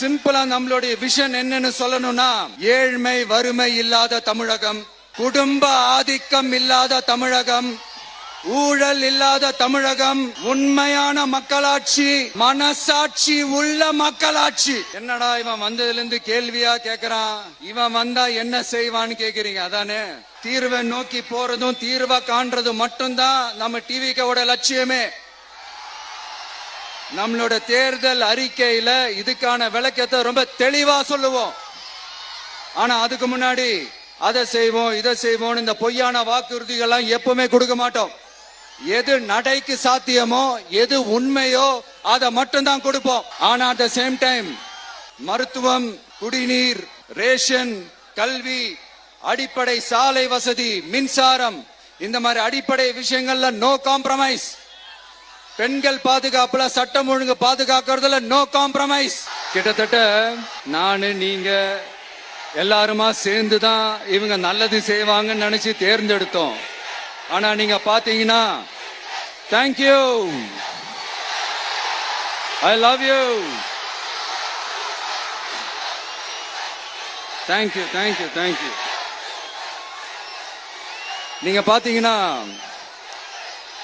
சிம்பிளா நம்மளுடைய விஷன் என்னன்னு சொல்லணும்னா ஏழ்மை வறுமை இல்லாத தமிழகம் குடும்ப ஆதிக்கம் இல்லாத தமிழகம் ஊழல் இல்லாத தமிழகம் உண்மையான மக்களாட்சி மனசாட்சி உள்ள மக்களாட்சி. என்னடா இவன் வந்ததுல இருந்து கேள்வியா கேக்குறான்? இவன் வந்தா என்ன செய்வான்னு கேக்குறீங்க அதானே? தீர்வை நோக்கி போறதும் தீர்வை காண்றதும் மட்டும்தான் நம்ம டிவிக்கோட லட்சியமே. நம்மளோட தேர்தல் அறிக்கையில இதுக்கான விளக்கத்தை ரொம்ப தெளிவா சொல்லுவோம். ஆனா அதுக்கு முன்னாடி அதை செய்வோம் இதை செய்வோம் இந்த பொய்யான வாக்குறுதிகள்லாம் எப்பவுமே கொடுக்க மாட்டோம். எது நடைக்கு சாத்தியமோ எது உண்மையோ அதை மட்டும்தான் கொடுப்போம். ஆனா அட் த சேம் டைம் மருத்துவம் குடிநீர் ரேஷன் கல்வி அடிப்படை சாலை வசதி மின்சாரம் இந்த மாதிரி அடிப்படை விஷயங்கள்ல நோ காம்ப்ரமைஸ் பெண்கள் பாதுகாப்புல சட்டம் ஒழுங்கு பாதுகாக்கிறதுல நோ காம்ப்ரமைஸ் கிட்டத்தட்ட நானு நீங்க எல்லாருமா சேர்ந்து தான் இவங்க நல்லது செய்வாங்கன்னு நினைச்சு தேர்ந்தெடுத்தோம். ஆனா நீங்க பாத்தீங்கன்னா thank you I love you thank you thank you thank you நீங்க பாத்தீங்கன்னா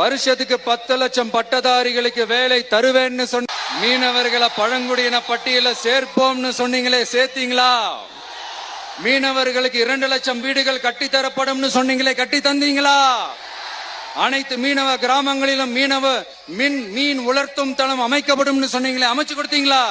வருஷத்துக்கு பத்து லட்சம் பட்டதாரிகளுக்கு வேலை தருவேன்னு சொன்ன மீனவர்களை பழங்குடியின பட்டியல சேர்ப்போம்னு சொன்னீங்களே சேர்த்தீங்களா? மீனவர்களுக்கு இரண்டு லட்சம் வீடுகள் கட்டி தரப்படும்னு சொன்னீங்களே கட்டி தந்தீங்களா? அனைத்து மீனவ கிராமங்களிலும் மீனவ மின் மீன் உலர்த்தும் தளம் அமைக்கப்படும்னு சொன்னீங்களே அமைச்சு கொடுத்தீங்களா?